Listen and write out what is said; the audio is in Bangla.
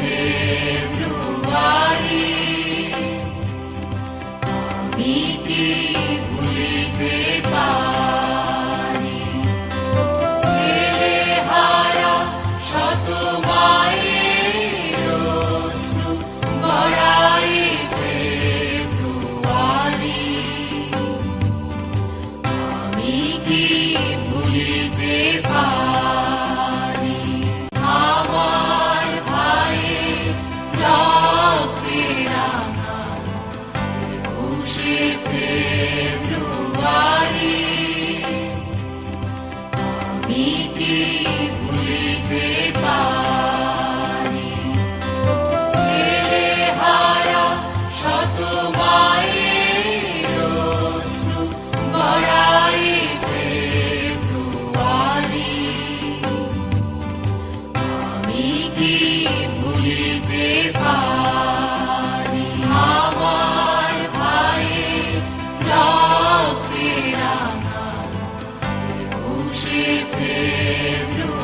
Februari, kami ফেব্রুয়ারি আমি কি ভুলিতে পারি ছেলে হারা শত মায়ের অশ্রু বড়াই ফেব্রুয়ারি আমি কি Rabbim nur.